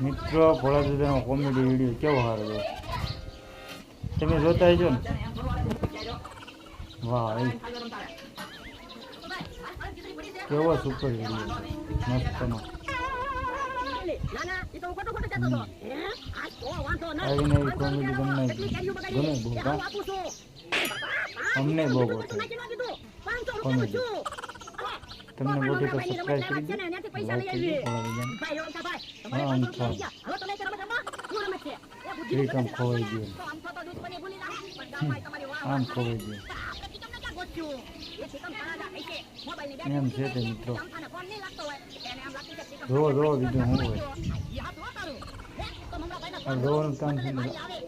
મિત્રો ભોળા દાદાનો કોમેડી વીડિયો કેવો સારો છે તમે જોતા હશો ને વાહ કેવો સુપર વીડિયો મસ્તનો. કોમેડી તમને ગમે અમને બહુ ગોઠવે. કોમેડી. તમને ગોઠવે પર સબસ્ક્રાઇબ કરી દો. લાઈક કરી દો ભોળા દાદાને ભાઈ આમ છો. એક આમ ખોવાઈ ગયો? ખોવાઈ ગયો. એમ છે તે મિત્રો. જોવો જોવો બીજું શું હોય. કામ છે ને સુપર સુપર વેરી ગુડ એક તો આપણે કાચી કેરી ખાવા મળે અને આપણે કેરી ખાઈ લઈએ પછી વાહ, આપણે આમ તો. તો વાહ, છે, ને મિત્રો જમરૂકડી ઓલા દાદા, તમ દુકાને છે?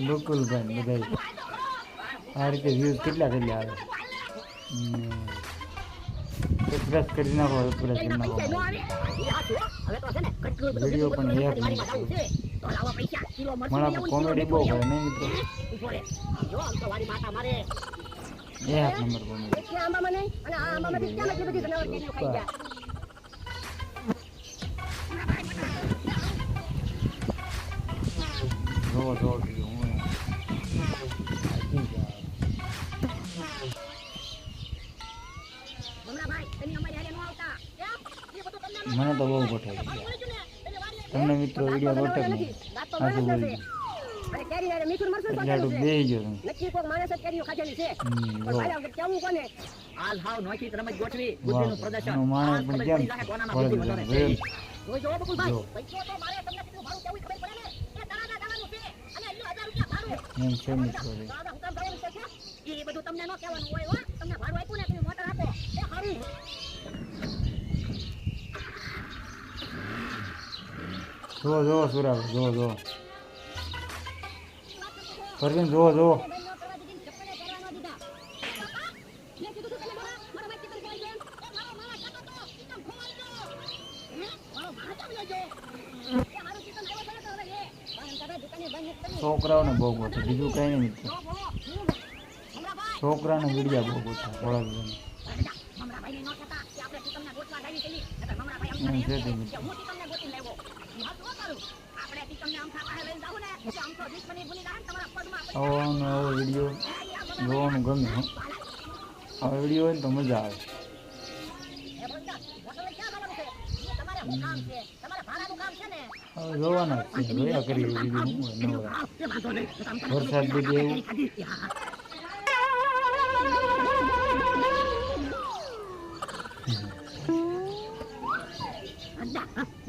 ગોકુલભાઈ ને બધા તો કરી લાવો રીતે વ્યૂઝ કેટલા મને લેવું, કોમેડી કિલો બહુ મીઠું કરે નહીં મિત્રો લેવું. ઊભો રહે. જો કોમેડી તો હોય નહીં મિત્રો. એક નંબર કોમેડી એક આંબામાં મને તો બહુ ગોઠવે તમને મિત્રો વીડિયો ગોઠવ નહીં સાચું બોલી એટલે ગયો માણસ પણ કેમ એમ છે મિત્રો? એ બધું તમને ન કહેવાનું હોય તમને ભાડું આપ્યું ને મોટર આપો. એ સારું જુઓ સુરાગ જોવો જોવો પરવીન જુઓ જુઓ. છોકરાઓને બહુ ગોઠવે બીજું કઈ નહીં મિત્રો છોકરાને વિડીયા બહુ દાદાને એમ છે મિત્રો આવો ને આવો વીડિયો જોવાનું ગમે. આ વીડિયો હોય ને તો મજા આવે. જોવાના જ છે. જોયા કરીએ વરસાદ બી એવું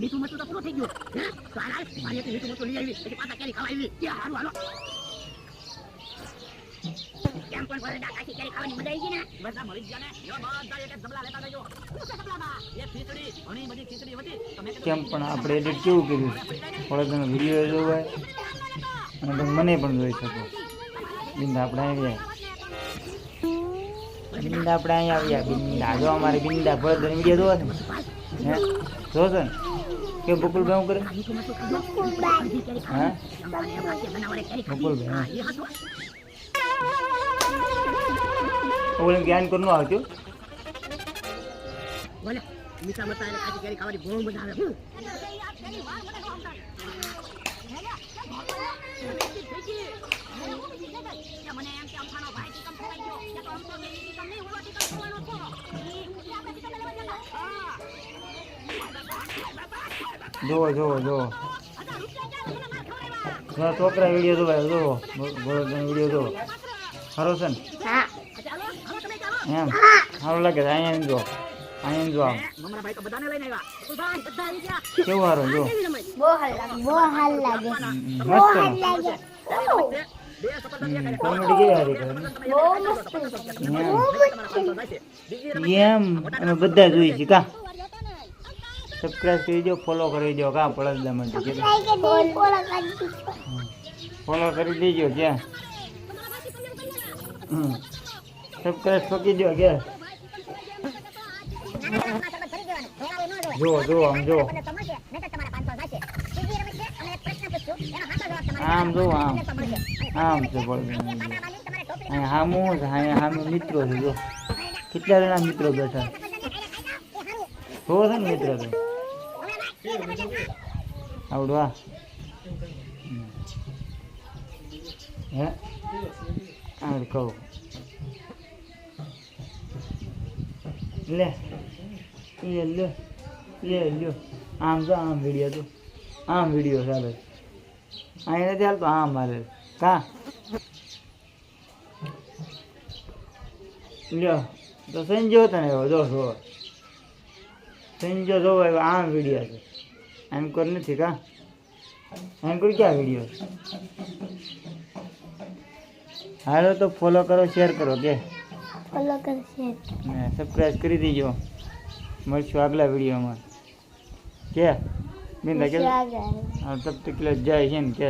મીઠું મરચું તો પૂરું થઈ ગયું. હે? તો હાલ મારી એક મીઠું મરચું લઈ આવી. પછી પાછા કેરી ખાવા આવી એ હારું હાલો. કેમ પણ વરડા કાચી કેરી ખાવાની મજા આવી ગઈ ને? બધા મળી ગયા ને. યો બધા એક જબલા લેતા જજો શું છે ઝબલામાં એક ખીચડી. ઘણી બધી ખીચડી હતી. તો મેં કેમ પણ આપણે એડિટ કેવું કર્યું? થોડો ઘણો વીડિયો જોવાય અને તમે મને પણ જોઈ શકો. બિંદા આપણે અહીંયા બિંદા આપણે અહીંયા આવ્યા બિંદા. જો અમારે બિંદા. ભરત વીડિયો જોવા ને હે? જોશો ને? કે બકુલભાઈ શું કરે? હા. એ હતું ઓલે જ્ઞાન કરનો આવજો બોલે મીઠા અને કાચી કેરી ખાવાની બહુ મજા આવે મને એમ કે અમારો ભાઈ ટીકમ ખવાઈ ગયો તો અમથો મેં ટીકમ નહીં ઓલો ટીકમ ખવાનો છો ઈ ઈ આપણે ટીકમ લેવા જતા હા જોવો જોવો જોવો છોકરા વીડિયો જોવાય જોવો બળદ વીડિયો જોવો સારો છે ને? એમ? સારું લાગે છે અહીંયા જો અહીંયા જો કેવું સારું જો મસ્ત. એમ. અમે બધા જોઈ છીએ કા? સબસ્ક્રાઈબ કરી દો ફોલો કરી દો. કા પડદા માટે ફોલો કરી દેજો ક્યાં હમ. સબસ્ક્રાઈબ ઠોકી દો કે જો જો આમ જો આમ જો આમ. આમ જો હામું સામે મિત્રો છે જો કેટલા જણા મિત્રો બેઠા? જોવો છે ને મિત્રો આ હે? આવડ કહું. લે. એ લ્યો એ લ્યો આમ જો, આમ વીડિયો તો આમ વીડિયો ચાલે. અહીં નથી હાલતો, આમ મારે કા? લ્યો. તો સંજો તને જો જો સંજો જોવો આમ વીડિયો છે. એન્કોર નથી કા? એન્કોર ક્યાં વીડિયો હાલો તો ફોલો કરો શેર કરો કે? ફોલો કરશે ને સબસ્ક્રાઇબ કરી દેજો. મળશું આગલા વિડીયોમાં કે? બિંદા કે હા તબ તક જય હિન્દ કે?